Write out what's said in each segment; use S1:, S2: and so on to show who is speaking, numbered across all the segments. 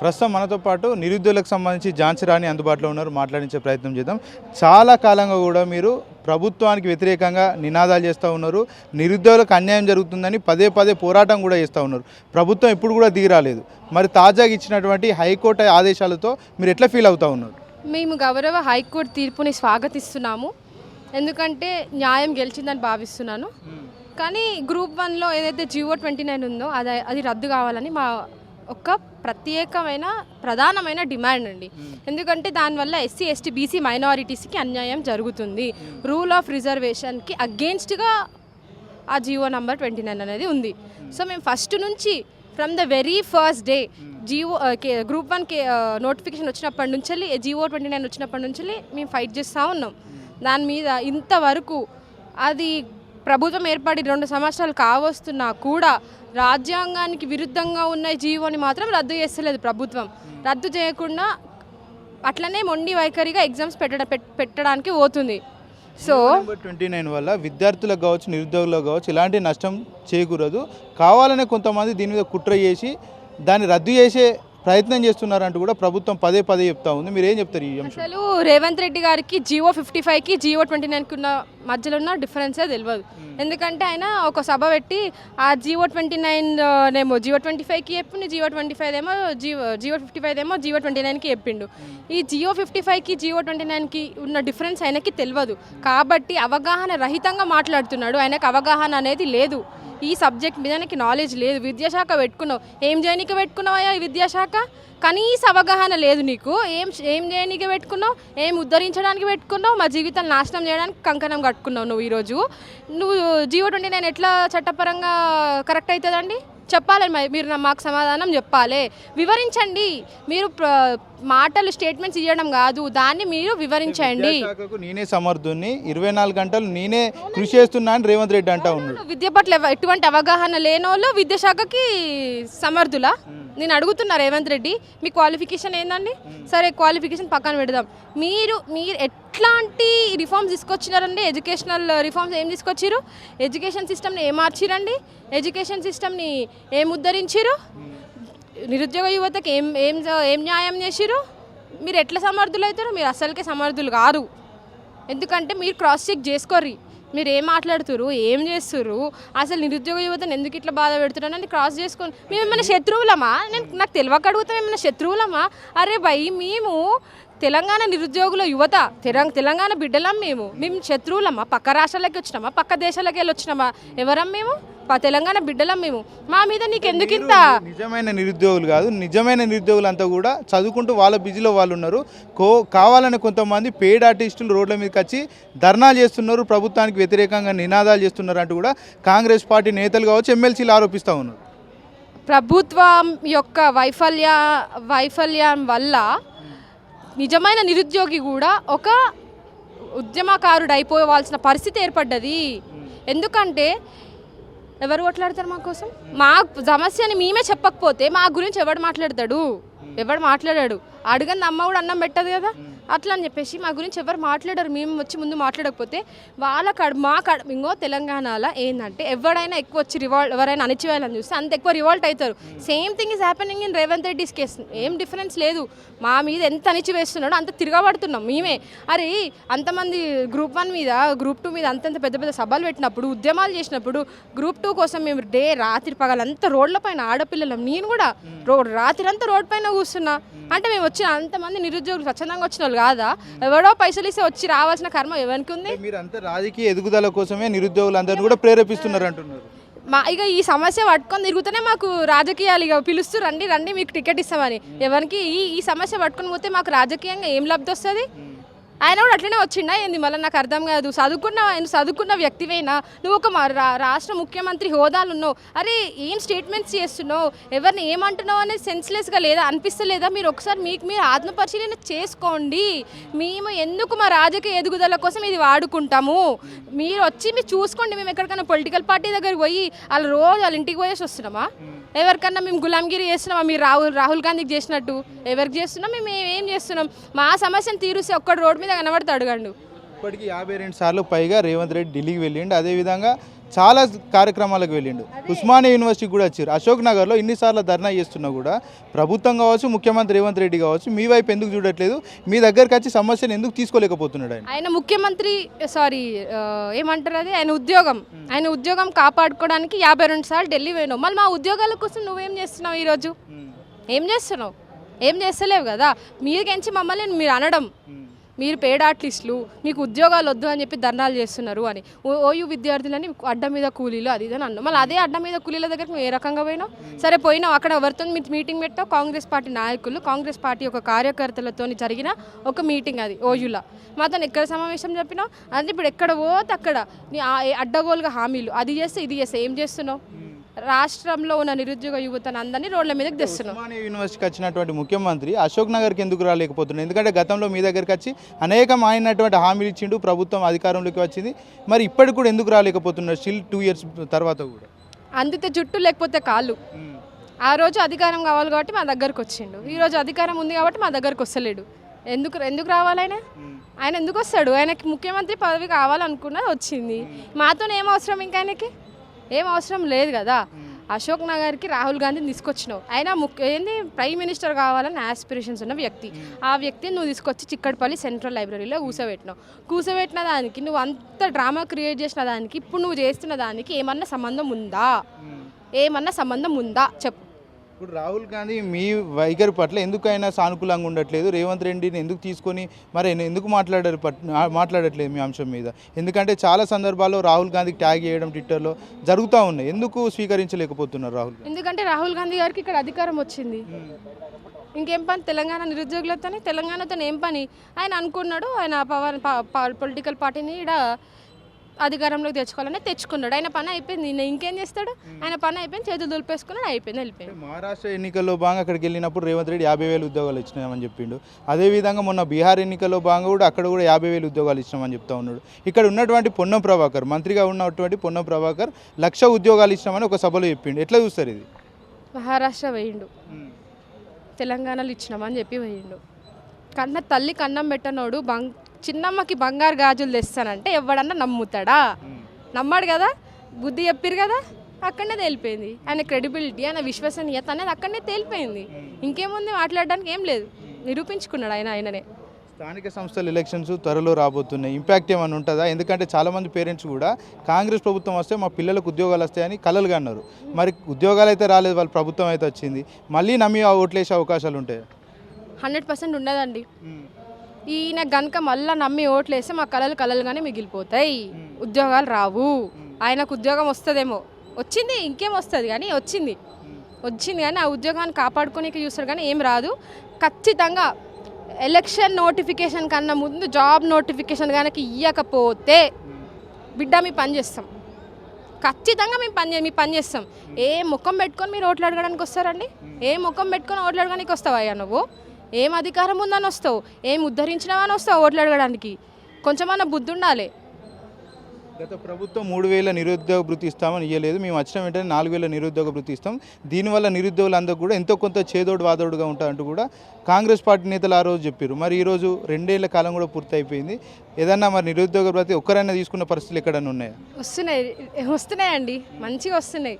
S1: ప్రస్తుతం మనతో పాటు నిరుద్యోగులకు సంబంధించి ఝాన్సీ రాణి అందుబాటులో ఉన్నారు. మాట్లాడించే ప్రయత్నం చేద్దాం. చాలా కాలంగా కూడా మీరు ప్రభుత్వానికి వ్యతిరేకంగా నినాదాలు చేస్తూ ఉన్నారు. నిరుద్యోగులకు అన్యాయం జరుగుతుందని పదే పదే పోరాటం కూడా చేస్తూ ఉన్నారు. ప్రభుత్వం ఎప్పుడు కూడా దిగిరాలేదు మరి తాజాగా ఇచ్చినటువంటి హైకోర్టు ఆదేశాలతో మీరు ఎట్లా ఫీల్ అవుతా ఉన్నారు?
S2: మేము గౌరవ హైకోర్టు తీర్పుని స్వాగతిస్తున్నాము. ఎందుకంటే న్యాయం గెలిచిందని భావిస్తున్నాను. కానీ గ్రూప్ వన్లో ఏదైతే జియో ట్వంటీ నైన్ ఉందో అది అది రద్దు కావాలని మా ఒక ప్రత్యేకమైన ప్రధానమైన డిమాండ్ అండి. ఎందుకంటే దానివల్ల ఎస్సీ ఎస్టీ బీసీ మైనారిటీస్కి అన్యాయం జరుగుతుంది. రూల్ ఆఫ్ రిజర్వేషన్కి అగేన్స్ట్గా ఆ జియో నంబర్ ట్వంటీ నైన్ అనేది ఉంది. సో మేము ఫస్ట్ నుంచి from the very first day G O group one K notification వచ్చినప్పటి నుంచి జియో ట్వంటీ నైన్ వచ్చినప్పటి నుంచి మేము ఫైట్ చేస్తూ ఉన్నాం. దాని మీద ఇంతవరకు అది ప్రభుత్వం ఏర్పడి రెండు సంవత్సరాలు కావస్తున్నా కూడా రాజ్యాంగానికి విరుద్ధంగా ఉన్న జీవోని మాత్రం రద్దు చేస్తలేదు ప్రభుత్వం. రద్దు చేయకుండా అట్లనే మొండి వైఖరిగా ఎగ్జామ్స్ పెట్టడం పెట్- పెట్టడానికి పోతుంది. సో
S1: ట్వంటీ నైన్ వల్ల విద్యార్థులకు కావచ్చు నిరుద్యోగులకు కావచ్చు ఇలాంటి నష్టం చేకూరదు. కావాలనే కొంతమంది దీని మీద కుట్ర చేసి దాన్ని రద్దు చేసే ప్రయత్నం చేస్తున్నారంటూ కూడా ప్రభుత్వం పదే పదే చెప్తా ఉంది. మీరు ఏం చెప్తారు ఈ
S2: అసలు రేవంత్ రెడ్డి గారికి జియో ఫిఫ్టీ ఫైవ్కి జియో ట్వంటీ నైన్కి ఉన్న మధ్యలో ఉన్న డిఫరెన్సే తెలియదు ఎందుకంటే ఆయన ఒక సభ పెట్టి ఆ జియో ట్వంటీ నైన్ నేమో జియో ట్వంటీ ఫైవ్కి చెప్పిండు జియో ట్వంటీ ఫైవ్ ఏమో జియో జియో ఫిఫ్టీ ఫైవ్ ఏమో జియో ట్వంటీ నైన్కి చెప్పిండు. ఈ జియో ఫిఫ్టీ ఫైవ్కి జియో ట్వంటీ నైన్కి ఉన్న డిఫరెన్స్ ఆయనకి తెలియదు కాబట్టి అవగాహన రహితంగా మాట్లాడుతున్నాడు. ఆయనకు అవగాహన అనేది లేదు. ఈ సబ్జెక్ట్ మీద నాకు నాలెడ్జ్ లేదు. విద్యాశాఖ పెట్టుకున్నావు. ఏం చేయనీకి పెట్టుకున్నావా ఈ విద్యాశాఖ? కనీస అవగాహన లేదు నీకు. ఏం ఏం చేయనీకి పెట్టుకున్నావు? ఏం ఉద్ధరించడానికి పెట్టుకున్నావు? మా జీవితాన్ని నాశనం చేయడానికి కంకణం కట్టుకున్నావు నువ్వు ఈరోజు నువ్వు జీవో ట్వంటీ నైన్ ఎట్లా చట్టపరంగా కరెక్ట్ అవుతుందండి చెప్పాలి మరి మీరు మాకు సమాధానం చెప్పాలి. వివరించండి. మీరు మాటలు స్టేట్మెంట్స్ ఇవ్వడం కాదు. దాన్ని మీరు వివరించండి.
S1: నేనే సమర్థుని ఇరవై నాలుగు గంటలు నేనే కృషి చేస్తున్నా అని రేవంత్ రెడ్డి అంటా ఉన్నాడు.
S2: విద్య పట్ల ఎటువంటి అవగాహన లేనోళ్ళు విద్యాశాఖకి సమర్థులా? నేను అడుగుతున్నా రేవంత్ రెడ్డి మీ క్వాలిఫికేషన్ ఏందండి? సరే క్వాలిఫికేషన్ పక్కన పెడదాం. మీరు మీరు ఎట్లాంటి రిఫార్మ్స్ తీసుకొచ్చినారండి? ఎడ్యుకేషనల్ రిఫార్మ్స్ ఏం తీసుకొచ్చిరు ఎడ్యుకేషన్ సిస్టమ్ని ఏం మార్చిరండి? ఎడ్యుకేషన్ సిస్టమ్ని ఏం ఉద్ధరించిరు నిరుద్యోగ యువతకి ఏం ఏం ఏం న్యాయం చేసిరు మీరు ఎట్లా సమర్థులు అవుతారు మీరు అసలుకే సమర్థులు కారు ఎందుకంటే మీరు క్రాస్ చెక్ చేసుకోర్రి. మీరు ఏం మాట్లాడుతురు ఏం చేస్తురు అసలు నిరుద్యోగ యువతను ఎందుకు ఇట్లా బాధ పెడుతున్నారు అని క్రాస్ చేసుకొని మేము ఏమైనా శత్రువులమా? నేను నాకు తెలియక అడుగుతాం ఏమైనా శత్రువులమా? అరే భయ్ మేము తెలంగాణ నిరుద్యోగుల యువత తెలంగాణ తెలంగాణ బిడ్డలం మేము. మేము శత్రువులమా? పక్క రాష్ట్రాలకి వచ్చినామా? పక్క దేశాలకి వెళ్ళి వచ్చినామా ఎవరం మేము? తెలంగాణ బిడ్డలం మేము. మా మీద నీకు ఎందుకు ఇంత
S1: నిజమైన నిరుద్యోగులు కాదు నిజమైన నిరుద్యోగులంతా కూడా చదువుకుంటూ వాళ్ళ బిజీలో వాళ్ళు ఉన్నారు. కో కావాలని కొంతమంది పెయిడ్ ఆర్టిస్టులు రోడ్ల మీదకి వచ్చి ధర్నాలు చేస్తున్నారు ప్రభుత్వానికి వ్యతిరేకంగా నినాదాలు చేస్తున్నారు అంటూ కూడా కాంగ్రెస్ పార్టీ నేతలు కావచ్చు ఎమ్మెల్సీలు ఆరోపిస్తూ ఉన్నారు.
S2: ప్రభుత్వం యొక్క వైఫల్య వైఫల్యం వల్ల నిజమైన నిరుద్యోగి కూడా ఒక ఉద్యమకారుడు అయిపోవాల్సిన పరిస్థితి ఏర్పడ్డది. ఎందుకంటే ఎవరు కొట్లాడతారు మా కోసం? మా సమస్యని మేమే చెప్పకపోతే మా గురించి ఎవడు మాట్లాడతాడు? ఎవడు మాట్లాడాడు? అడగని అమ్మ కూడా అన్నం పెట్టదు కదా. అట్లా అని చెప్పేసి మా గురించి ఎవరు మాట్లాడరు. మేము వచ్చి ముందు మాట్లాడకపోతే వాళ్ళ కడ మా కడ ఇంకో తెలంగాణలో ఏంటంటే ఎవడైనా ఎక్కువ వచ్చి రివాల్ట్ ఎవరైనా అణిచివేయాలని చూస్తే అంత ఎక్కువ రివాల్ట్ అవుతారు. Same thing is happening in Revanth Reddy's case. ఏం డిఫరెన్స్ లేదు. మా మీద ఎంత అణిచివేస్తున్నాడో అంత తిరగబడుతున్నాం మేమే. అరే అంతమంది గ్రూప్ వన్ మీద గ్రూప్ టూ మీద అంతంత పెద్ద పెద్ద సభలు పెట్టినప్పుడు ఉద్యమాలు చేసినప్పుడు గ్రూప్ టూ కోసం మేము డే రాత్రి పగలంతా రోడ్ల పైన ఆడపిల్లలం. నేను కూడా రో రాత్రి అంతా రోడ్ పైన కూర్చున్నా. అంటే మేము వచ్చిన అంతమంది నిరుద్యోగులు స్వచ్ఛందంగా వచ్చిన వాళ్ళు కాదా ఎవడో పైసలు ఇస్తే వచ్చి రావాల్సిన కర్మ ఎవరికి ఉంది?
S1: మీరంతా రాజకీయ ఎదుగుదల కోసమే నిరుద్యోగులందరినీ కూడా ప్రేరేపిస్తున్నారు అంటున్నారు.
S2: మా ఇక ఈ సమస్య పట్టుకొని తిరుగుతూనే మాకు రాజకీయాలు ఇక పిలుస్తూ రండి రండి మీకు టికెట్ ఇస్తామని. ఎవరికి ఈ ఈ సమస్య పట్టుకొని పోతే మాకు రాజకీయంగా ఏం లబ్ధి వస్తుంది? ఆయన కూడా అట్లనే వచ్చిండా? ఏంది మళ్ళీ నాకు అర్థం కాదు. చదువుకున్న ఆయన చదువుకున్న వ్యక్తివైనా? నువ్వు ఒక మా రా- రాష్ట్ర ముఖ్యమంత్రి హోదాలు ఉన్నావు అరే ఏం స్టేట్మెంట్స్ చేస్తున్నావు? ఎవరిని ఏమంటున్నావు అనేది సెన్స్లెస్గా లేదా అనిపిస్తలేదా? మీరు ఒకసారి మీకు మీరు ఆత్మపరిశీలన చేసుకోండి. మేము ఎందుకు మా రాజకీయ ఎదుగుదల కోసం ఇది వాడుకుంటాము? మీరు వచ్చి మీరు చూసుకోండి. మేము ఎక్కడికైనా పొలిటికల్ పార్టీ దగ్గరికి పోయి వాళ్ళు రోజు వాళ్ళ ఇంటికి పోయేసి వస్తున్నామా? ఎవరికన్నా మేము గులాంగిరి చేస్తున్నామా? మీరు రాహుల్ రాహుల్ గాంధీకి చేసినట్టు. ఎవరికి చేస్తున్నాం? మేము ఏం చేస్తున్నాం? మా సమస్యను తీరుస్తే ఒక్కడు రోడ్డు మీద కనబడతాడు గండు
S1: ఇప్పటికీ యాభై రెండు సార్లు పైగా రేవంత్ రెడ్డి ఢిల్లీకి వెళ్ళిండు. అదేవిధంగా చాలా కార్యక్రమాలకు వెళ్ళిండు. ఉస్మానియా యూనివర్సిటీకి కూడా వచ్చారు. అశోక్ నగర్లో ఇన్నిసార్లు ధర్నా చేస్తున్నా కూడా ప్రభుత్వం కావచ్చు ముఖ్యమంత్రి రేవంత్ రెడ్డి కావచ్చు మీ వైపు ఎందుకు చూడట్లేదు? మీ దగ్గరికి వచ్చి సమస్యను ఎందుకు తీసుకోలేకపోతున్నాడు ఆయన?
S2: ఆయన ముఖ్యమంత్రి సారీ ఏమంటారు అది? ఆయన ఉద్యోగం. ఆయన ఉద్యోగం కాపాడుకోవడానికి యాభై రెండు సార్లు ఢిల్లీ పోయినావు. మళ్ళీ మా ఉద్యోగాల కోసం నువ్వేం చేస్తున్నావు ఈరోజు? ఏం చేస్తున్నావు? ఏం చేస్తలేవు కదా? మీరుకెంచి మమ్మల్ని మీరు అనడం. మీరు పేడ్ ఆర్టిస్టులు మీకు ఉద్యోగాలు వద్దు అని చెప్పి ధర్నాలు చేస్తున్నారు అని. ఓ- ఓయూ విద్యార్థులని అడ్డ మీద కూలీలు అది ఇది అని అన్నాం. మళ్ళీ అదే అడ్డ మీద కూలీల దగ్గరికి ఏ రకంగా పోయినావు? సరే పోయినావు అక్కడ ఎవరితో మీటింగ్ పెట్టావు? కాంగ్రెస్ పార్టీ నాయకులు కాంగ్రెస్ పార్టీ యొక్క కార్యకర్తలతో జరిగిన ఒక మీటింగ్ అది ఓయులా. మాతో ఎక్కడ సమావేశం చెప్పినావు? అంటే ఇప్పుడు ఎక్కడ పోతే అక్కడ నీ అడ్డగోలుగా హామీలు. అది చేస్తే ఇది చేస్తే ఏం చేస్తున్నావు? రాష్ట్రంలో ఉన్న నిరుద్యోగ యువతను అందరినీ రోడ్ల మీదకి
S1: ఉస్మానియా యూనివర్సిటీకి వచ్చినటువంటి ముఖ్యమంత్రి అశోక్ నగర్కి ఎందుకు రాలేకపోతున్నాడు? ఎందుకంటే గతంలో మీ దగ్గరికి వచ్చి అనేకం ఆయనటువంటి హామీలు ఇచ్చిండు ప్రభుత్వం అధికారంలోకి వచ్చింది. మరి ఇప్పటికి కూడా ఎందుకు రాలేకపోతున్నాడు? స్టిల్ టూ ఇయర్స్ తర్వాత కూడా.
S2: అందితే జుట్టు లేకపోతే కాళ్ళు. ఆ రోజు అధికారం కావాలి కాబట్టి మా దగ్గరకు వచ్చిండు. ఈ రోజు అధికారం ఉంది కాబట్టి మా దగ్గరకు వస్తలేడు. ఎందుకు ఎందుకు రావాలి ఆయన? ఆయన ఎందుకు వస్తాడు? ఆయనకి ముఖ్యమంత్రి పదవి కావాలనుకున్నది వచ్చింది. మాతో ఏం అవసరం ఇంకా ఆయనకి? ఏం అవసరం లేదు కదా. అశోక్ నగర్కి రాహుల్ గాంధీని తీసుకొచ్చినావు. ఆయన ముఖ్య ఏంది? ప్రైమ్ మినిస్టర్ కావాలని ఆస్పిరేషన్స్ ఉన్న వ్యక్తి. ఆ వ్యక్తిని నువ్వు తీసుకొచ్చి చిక్కడపల్లి సెంట్రల్ లైబ్రరీలో కూర్చోబెట్టినావు కూర్చోబెట్టిన దానికి నువ్వు అంత డ్రామా క్రియేట్ చేసిన దానికి ఇప్పుడు నువ్వు చేస్తున్న దానికి ఏమన్నా సంబంధం ఉందా? ఏమన్నా సంబంధం ఉందా? చెప్పు.
S1: ఇప్పుడు రాహుల్ గాంధీ మీ వైఖరి పట్ల ఎందుకైనా సానుకూలంగా ఉండట్లేదు? రేవంత్ రెడ్డిని ఎందుకు తీసుకొని మరి ఎందుకు మాట్లాడారు మాట్లాడట్లేదు మీ అంశం మీద? ఎందుకంటే చాలా సందర్భాల్లో రాహుల్ గాంధీకి ట్యాగ్ చేయడం ట్విట్టర్లో జరుగుతూ ఉన్నాయి. ఎందుకు స్వీకరించలేకపోతున్నారు రాహుల్
S2: ఎందుకంటే రాహుల్ గాంధీ గారికి ఇక్కడ అధికారం వచ్చింది. ఇంకేం పని? తెలంగాణ నిరుద్యోగులతోనే తెలంగాణతో ఏం పని? ఆయన అనుకున్నాడు ఆయన పవర్ పొలిటికల్ పార్టీని ఇక్కడ అధికారంలోకి తెచ్చుకోవాలని తెచ్చుకున్నాడు. ఆయన పని అయిపోయింది. ఈయన ఇంకేం చేస్తాడు? ఆయన పని అయిపోయింది. చేతులు దులిపేసుకున్నాడు అయిపోయింది వెళ్ళిపోయింది
S1: మహారాష్ట్ర ఎన్నికల్లో భాగంగా అక్కడికి వెళ్ళినప్పుడు రేవంత్ రెడ్డి యాభై వేలు ఉద్యోగాలు ఇచ్చినామని చెప్పిండు. అదేవిధంగా మొన్న బీహార్ ఎన్నికల్లో భాగంగా కూడా అక్కడ కూడా యాభై వేలు ఉద్యోగాలు ఇచ్చినామని చెప్తా ఉన్నాడు. ఇక్కడ ఉన్నటువంటి పొన్నం ప్రభాకర్ మంత్రిగా ఉన్నటువంటి పొన్నం ప్రభాకర్ లక్ష ఉద్యోగాలు ఇచ్చినామని ఒక సభలో చెప్పిండు. ఎట్లా చూస్తారు ఇది?
S2: మహారాష్ట్ర వేయిండు తెలంగాణలో ఇచ్చినామని చెప్పి వేయిండు కన్న తల్లి కన్నం పెట్టనోడు బంగ్ చిన్నమ్మకి బంగారు గాజులు తెస్తానంటే ఎవడన్నా నమ్ముతాడా? నమ్మాడు కదా? బుద్ధి చెప్పారు కదా? అక్కడనే తేలిపోయింది. ఆయన క్రెడిబిలిటీ ఆయన విశ్వసనీయత అనేది అక్కడనే తేలిపోయింది. ఇంకేముంది మాట్లాడడానికి ఏం లేదు. నిరూపించుకున్నాడు ఆయన ఆయననే.
S1: స్థానిక సంస్థల ఎలక్షన్స్ త్వరలో రాబోతున్నాయి. ఇంపాక్ట్ ఏమైనా ఉంటుందా? ఎందుకంటే చాలామంది పేరెంట్స్ కూడా కాంగ్రెస్ ప్రభుత్వం వస్తే మా పిల్లలకు ఉద్యోగాలు వస్తాయని కలలుగా అన్నారు. మరి ఉద్యోగాలు అయితే రాలేదు వాళ్ళ ప్రభుత్వం అయితే వచ్చింది. మళ్ళీ నమ్మి ఓట్లేసే అవకాశాలు ఉంటాయి?
S2: హండ్రెడ్ పర్సెంట్ ఉండదండి. ఈయన గనక మళ్ళీ నమ్మి ఓట్లేస్తే మా కళలు కళలుగానే మిగిలిపోతాయి. ఉద్యోగాలు రావు. ఆయనకు ఉద్యోగం వస్తుందేమో. వచ్చింది ఇంకేం వస్తుంది కానీ వచ్చింది. వచ్చింది కానీ ఆ ఉద్యోగాన్ని కాపాడుకోనికి చూస్తారు కానీ ఏం రాదు. ఖచ్చితంగా ఎలక్షన్ నోటిఫికేషన్ కన్నా ముందు జాబ్ నోటిఫికేషన్ కనుక ఇవ్వకపోతే బిడ్డ మీ పని చేస్తాం. ఖచ్చితంగా మేము పని చే- మీ పని చేస్తాం. ఏ ముఖం పెట్టుకొని మీరు ఓట్లు అడగడానికి వస్తారండి? ఏ ముఖం పెట్టుకొని ఓట్లు అడగడానికి వస్తావయ్యా నువ్వు? ఏం అధికారం ఉందని వస్తావు? ఏం ఉద్ధరించినావని వస్తావు ఓట్లు అడగడానికి? కొంచెమన్నా బుద్ధి ఉండాలి.
S1: గత ప్రభుత్వం మూడు వేల నిరుద్యోగ భృతి ఇస్తామని ఇవ్వలేదు మేము వచ్చిన వెంటనే నాలుగు వేల నిరుద్యోగ భృతి ఇస్తాం. దీనివల్ల నిరుద్యోగులందరూ కూడా ఎంతో కొంత చేదోడు వాదోడుగా ఉంటారంటూ కూడా కాంగ్రెస్ పార్టీ నేతలు ఆ రోజు చెప్పారు మరి ఈరోజు రెండేళ్ళ కాలం కూడా పూర్తి అయిపోయింది ఏదన్నా మరి నిరుద్యోగ భృతి ఒక్కరైనా తీసుకున్న పరిస్థితులు ఎక్కడన్నా ఉన్నాయా?
S2: వస్తున్నాయి. వస్తున్నాయండి. మంచిగా వస్తున్నాయి.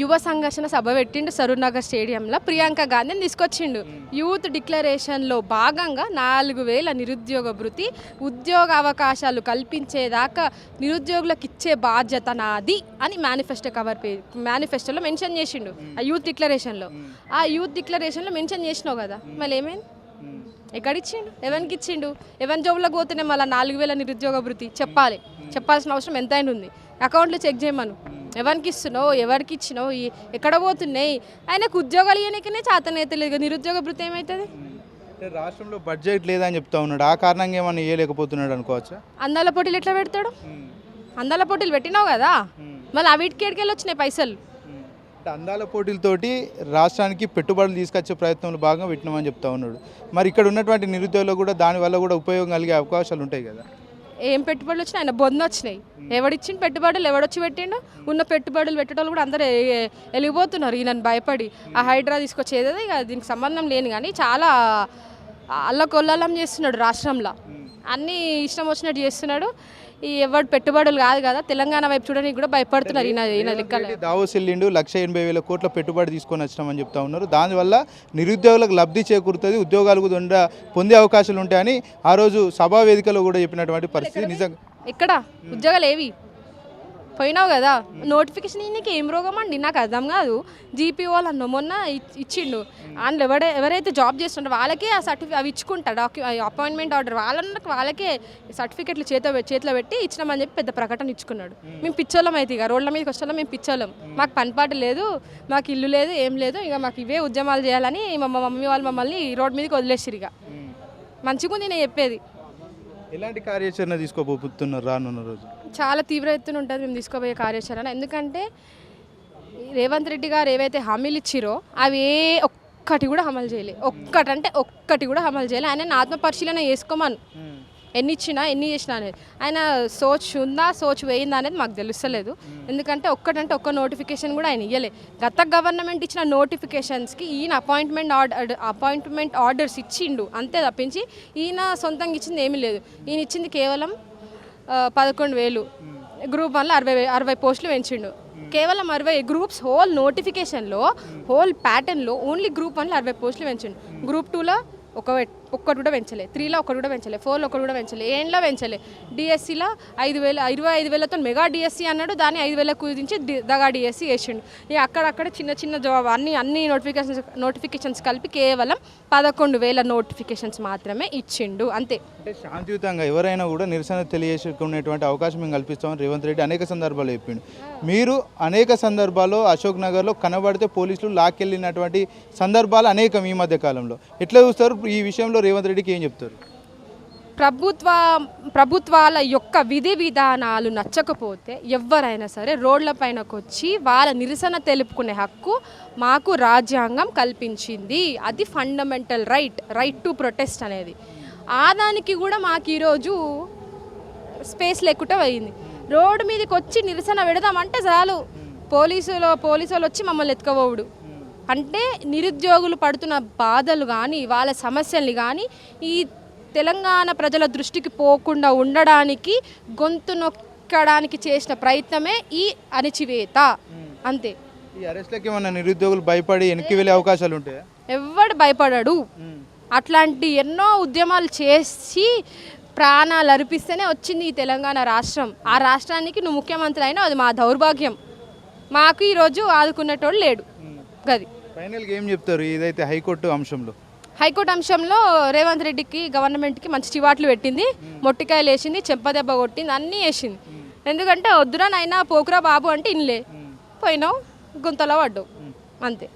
S2: యువ సంఘర్షణ సభ పెట్టిండు సరూర్నగర్ స్టేడియంలో ప్రియాంక గాంధీని తీసుకొచ్చిండు. యూత్ డిక్లరేషన్లో భాగంగా నాలుగు వేల నిరుద్యోగ భృతి ఉద్యోగ అవకాశాలు కల్పించేదాకా నిరుద్యోగులకు ఇచ్చే బాధ్యత నాది అని మేనిఫెస్టో కవర్ పే మేనిఫెస్టోలో మెన్షన్ చేసిండు ఆ యూత్ డిక్లరేషన్లో. ఆ యూత్ డిక్లరేషన్లో మెన్షన్ చేసినావు కదా మళ్ళీ ఏమైంది? ఎక్కడిచ్చిండు? ఎవరికి ఇచ్చిండు? ఎవరి జాబ్లోకి పోతేనే మళ్ళీ నాలుగు వేల నిరుద్యోగ భృతి చెప్పాలి. చెప్పాల్సిన అవసరం ఎంతైనా ఉంది. అకౌంట్లో చెక్ చేయమను. ఎవరికి ఇస్తున్నావు ఎవరికి ఇచ్చినావు ఎక్కడ పోతున్నాయి? ఆయనకు ఉద్యోగాలు ఇవ్వనికనే చేతనైతే లేదు నిరుద్యోగ భృతి ఏమవుతుంది
S1: అంటే రాష్ట్రంలో బడ్జెట్ లేదని చెప్తా ఉన్నాడు. ఆ కారణంగా ఏమన్నా ఇవ్వలేకపోతున్నాడు అనుకోవచ్చా?
S2: అందాల పోటీలు ఎట్లా పెడతాడు? అందాల పోటీలు పెట్టినావు కదా? మళ్ళీ అవిటికి ఎడికెళ్ళి వచ్చినాయి పైసలు?
S1: అందాల పోటీలతోటి రాష్ట్రానికి పెట్టుబడులు తీసుకొచ్చే ప్రయత్నంలో భాగంగా పెట్టినామని చెప్తా ఉన్నాడు. మరి ఇక్కడ ఉన్నటువంటి నిరుద్యోగులు కూడా దానివల్ల కూడా ఉపయోగం కలిగే అవకాశాలు ఉంటాయి కదా?
S2: ఏం పెట్టుబడులు వచ్చినాయి? ఆయన బొంద వచ్చినాయి. ఎవడిచ్చిండు పెట్టుబడులు? ఎవడొచ్చి పెట్టిండు? ఉన్న పెట్టుబడులు పెట్టేటోళ్ళు కూడా అందరూ వెళ్ళిపోతున్నారు వెలిగిపోతున్నారు భయపడి. ఆ హైడ్రా తీసుకొచ్చేది ఇక దీనికి సంబంధం లేని కానీ చాలా అల్లకొల్లాలం చేస్తున్నాడు రాష్ట్రంలో. అన్నీ ఇష్టం వచ్చినట్టు చేస్తున్నాడు. ఈ ఎవరు పెట్టుబడులు కాదు కదా తెలంగాణ వైపు చూడడానికి కూడా భయపడుతున్నారు ఈయన ఈయన లెక్కలు.
S1: రెడ్డి దావోస్ వెళ్ళిండు లక్ష ఎనభై వేల కోట్ల పెట్టుబడి తీసుకొని వచ్చినామని చెప్తా ఉన్నారు. దానివల్ల నిరుద్యోగులకు లబ్ధి చేకూరుతుంది ఉద్యోగాలకు దొండ పొందే అవకాశాలు ఉంటాయని ఆ రోజు సభా వేదికలో కూడా చెప్పినటువంటి పరిస్థితి నిజంగా
S2: ఎక్కడ? ఉద్యోగాలు ఏవి? పోయినావు కదా నోటిఫికేషన్ నీకు ఏం రోగం అండి? నాకు అర్థం కాదు. జీపీ వాళ్ళు అన్న మొన్న ఇచ్- ఇచ్చిండు. అందులో ఎవడే ఎవరైతే జాబ్ చేస్తుంటారో వాళ్ళకే ఆ సర్టిఫి అవి ఇచ్చుకుంటా డాక్యు అపాయింట్మెంట్ ఆర్డర్ వాళ్ళకి వాళ్ళకే సర్టిఫికెట్లు చేతిలో చేతిలో పెట్టి ఇచ్చినామని చెప్పి పెద్ద ప్రకటన ఇచ్చుకున్నాడు. మేము. పిచ్చోళ్ళం అయితే ఇక రోడ్ల మీదకి వచ్చేళ్ళం మేము పిచ్చోళ్ళం. మాకు పనిపాటు లేదు మాకు ఇల్లు లేదు ఏం లేదు ఇక మాకు ఇవే ఉద్యమాలు చేయాలని మా మమ్మీ వాళ్ళు మమ్మల్ని రోడ్ మీదకి వదిలేసిరు ఇక. మంచిగా ఉంది నేను చెప్పేది.
S1: ఎలాంటి కార్యాచరణ తీసుకోబోతున్నారు రానున్న రోజు?
S2: చాలా తీవ్ర ఎత్తున ఉంటుంది మేము తీసుకోబోయే కార్యాచరణ. ఎందుకంటే రేవంత్ రెడ్డి గారు ఏవైతే హామీలు ఇచ్చిరో అవి ఏ ఒక్కటి కూడా అమలు చేయలే. ఒక్కటంటే ఒక్కటి కూడా అమలు చేయలే. ఆయన ఆత్మ పరిశీలన చేసుకోమను. ఎన్ని ఇచ్చినా ఎన్ని చేసినా అనేది. ఆయన సోచ్ ఉందా సోచ్ వేయిందా అనేది మాకు తెలుస్తలేదు. ఎందుకంటే ఒక్కటంటే ఒక్క నోటిఫికేషన్ కూడా ఆయన ఇవ్వలే గత గవర్నమెంట్ ఇచ్చిన నోటిఫికేషన్స్కి ఈయన అపాయింట్మెంట్ ఆర్డర్ అపాయింట్మెంట్ ఆర్డర్స్ ఇచ్చిండు. అంతే తప్పించి ఈయన సొంతంగా ఇచ్చింది ఏమీ లేదు. ఈయన ఇచ్చింది కేవలం పదకొండు వేలు. గ్రూప్ వన్లో అరవై అరవై పోస్టులు పెంచిండు. కేవలం అరవై గ్రూప్స్ హోల్ నోటిఫికేషన్లో హోల్ ప్యాటర్న్లో ఓన్లీ గ్రూప్ వన్లో అరవై పోస్టులు పెంచిండు. గ్రూప్ టూలో ఒక ఒక్కటి కూడా పెంచలే. త్రీలో ఒకటి కూడా పెంచలే. ఫోర్లో ఒకటి కూడా పెంచలే. ఏంట్లో పెంచలే. డిఎస్సిలో ఐదు వేల ఇరవై ఐదు వేలతో మెగా డిఎస్సి అన్నాడు. దాన్ని ఐదు వేలకు కుదించి దగా డిఎస్సి వేసిండు ఇక అక్కడక్కడ చిన్న చిన్న జాబ్ అన్ని అన్ని నోటిఫికేషన్స్ నోటిఫికేషన్స్ కలిపి కేవలం పదకొండు వేల నోటిఫికేషన్స్ మాత్రమే ఇచ్చిండు. అంతే.
S1: అంటే శాంతియుతంగా ఎవరైనా కూడా నిరసన తెలియజేసుకునేటువంటి అవకాశం మేము కల్పిస్తామని రేవంత్ రెడ్డి అనేక సందర్భాల్లో చెప్పిండు. మీరు అనేక సందర్భాల్లో అశోక్ నగర్లో కనబడితే పోలీసులు లాక్కెళ్ళినటువంటి సందర్భాలు అనేకం ఈ మధ్య కాలంలో. ఎట్లా చూస్తారు? ఈ విషయంలో రేవంత్ రెడ్డికి ఏం చెప్తారు?
S2: ప్రభుత్వ ప్రభుత్వాల యొక్క విధి విధానాలు నచ్చకపోతే ఎవరైనా సరే రోడ్ల పైనకు వచ్చి వాళ్ళ నిరసన తెలుపుకునే హక్కు మాకు రాజ్యాంగం కల్పించింది. అది fundamental right right to protest అనేది. ఆ దానికి కూడా మాకు ఈరోజు స్పేస్ లేకుండా పోయింది. రోడ్డు మీదకి వచ్చి నిరసన పెడదామంటే చాలు. పోలీసులు పోలీసు వాళ్ళు వచ్చి మమ్మల్ని ఎత్తుకోబోవుడు అంటే నిరుద్యోగులు పడుతున్న బాధలు కానీ వాళ్ళ సమస్యల్ని కానీ ఈ తెలంగాణ ప్రజల దృష్టికి పోకుండా ఉండడానికి గొంతు నొక్కడానికి చేసిన ప్రయత్నమే ఈ అణిచివేత. అంతే.
S1: ఈ అరెస్ట్లకి నిరుద్యోగులు భయపడి వెనక్కి వెళ్ళే అవకాశాలు ఉంటాయా?
S2: ఎవడు భయపడడు. అట్లాంటి ఎన్నో ఉద్యమాలు చేసి ప్రాణాలు అర్పిస్తేనే వచ్చింది ఈ తెలంగాణ రాష్ట్రం. ఆ రాష్ట్రానికి నువ్వు ముఖ్యమంత్రి అయినా అది మా దౌర్భాగ్యం. మాకు ఈరోజు ఆదుకునేటోడు లేడు. గది.
S1: ఫైనల్గా ఏం చెప్తారు ఇదైతే హైకోర్టు అంశంలో?
S2: హైకోర్టు అంశంలో రేవంత్ రెడ్డికి గవర్నమెంట్కి మంచి చివాట్లు పెట్టింది. మొట్టికాయలు వేసింది చెంపదెబ్బ కొట్టింది అన్నీ వేసింది. ఎందుకంటే వద్దురా నాయనా పోకురా బాబు అంటే ఇన్లే. పోయినావు గుంతలో పడ్డావు అంతే.